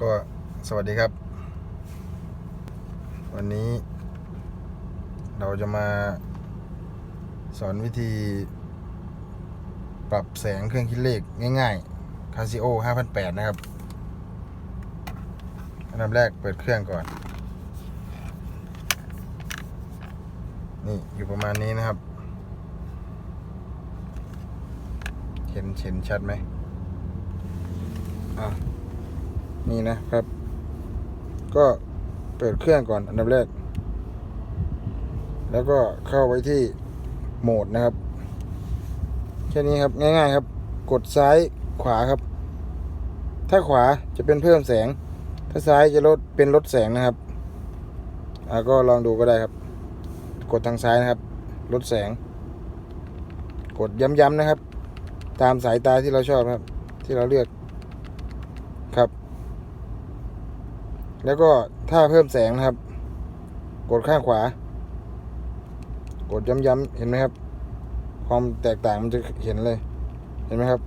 ก็สวัสดีครับ วันนี้ เราจะมาสอนวิธีปรับแสงเครื่องคิดเลขง่ายๆ Casio 5008 นะครับอันดับแรกเปิดเครื่องก่อน นี่อยู่ประมาณนี้นะครับ เห็นเห็นชัดไหมอะ นี่นะครับ ก็เปิดเครื่องก่อนอันดับแรก แล้วก็เข้าไปที่โหมดนะครับแค่นี้ครับง่ายๆครับ กดซ้ายขวาครับ ถ้าขวาจะเป็นเพิ่มแสง ถ้าซ้ายจะลดเป็นลดแสงนะครับอ่าก็ลองดูก็ได้ครับ กดทางซ้ายนะครับ ลดแสง กดย้ำๆนะครับ ตามสายตาที่เราชอบครับ ที่เราเลือกครับ แล้วก็ถ้าเพิ่มแสงนะครับ กดข้างขวา กดย้ำๆเห็นไหมครับ ความแตกต่างมันจะเห็นเลย เห็นไหมครับ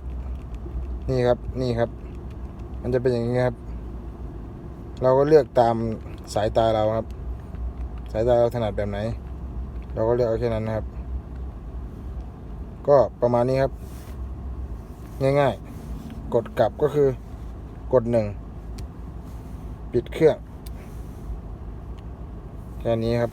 นี่ครับนี่ครับ มันจะเป็นอย่างนี้ครับ เราก็เลือกตามสายตาเราครับ สายตาเราถนัดแบบไหน เราก็เลือกเอาแค่นั้นนะครับ ก็ประมาณนี้ครับ ง่ายๆ กดกลับก็คือกดหนึ่ง ปิดเครื่อง แค่นี้ครับ